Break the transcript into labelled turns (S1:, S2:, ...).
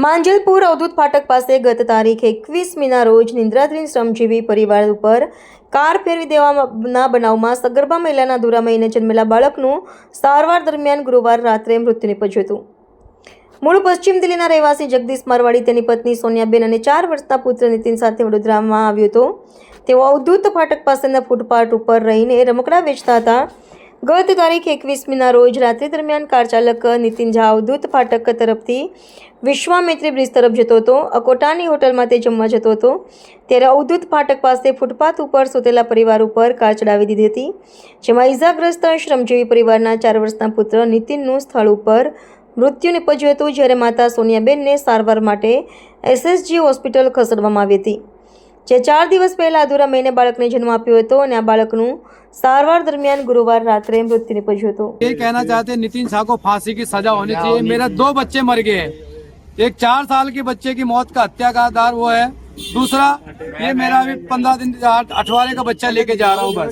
S1: માંજલપુર અવધૂત ફાટક પાસે ગત તારીખ એકવીસમીના રોજ નિંદ્રાધીન શ્રમજીવી પરિવાર ઉપર કાર ફેરવી દેવાના બનાવમાં સગર્ભા મહિલાના દુરા મહિને જન્મેલા બાળકનું સારવાર દરમિયાન ગુરુવાર રાત્રે મૃત્યુ નિપજ્યું હતું. મૂળ પશ્ચિમ દિલ્હીના રહેવાસી જગદીશ મારવાડી, તેની પત્ની સોનિયાબેન અને ચાર વર્ષના પુત્ર નીતિન સાથે વડોદરામાં આવ્યો હતો. તેઓ અવધૂત ફાટક પાસેના ફૂટપાથ ઉપર રહીને રમકડા વેચતા હતા. ગત તારીખ એકવીસમીના રોજ રાત્રિ દરમિયાન કાર ચાલક નીતિન ઝા અવધૂત ફાટક તરફથી વિશ્વામિત્રી બ્રિજ તરફ જતો હતો. અકોટાની હોટલમાં તે જમવા જતો હતો. ત્યારે અવધૂત ફાટક પાસે ફૂટપાથ ઉપર સૂતેલા પરિવાર ઉપર કાર ચડાવી દીધી હતી, જેમાં ઇજાગ્રસ્ત શ્રમજીવી પરિવારના ચાર વર્ષના પુત્ર નીતિનનું સ્થળ ઉપર મૃત્યુ નિપજ્યું હતું, જ્યારે માતા સોનિયાબેનને સારવાર માટે એસએસજી હોસ્પિટલ ખસેડવામાં આવી હતી. જે ચાર દિવસ પહેલા અધૂરા મહિને બાળકને જન્મ આપ્યો હતો અને આ બાળકનું સારવાર દરમિયાન ગુરુવાર રાત્રે મૃત્યુ નિપજ્યું હતું
S2: ये कहना चाहते हैं नितिन शाह को फांसी की सजा होनी चाहिए मेरे दो बच्चे मर गए हैं एक चार साल के बच्चे की मौत का हत्या का आधार वो है दूसरा ये मेरा अभी पंद्रह दिन अठवारे का बच्चा लेके जा रहा हूँ बस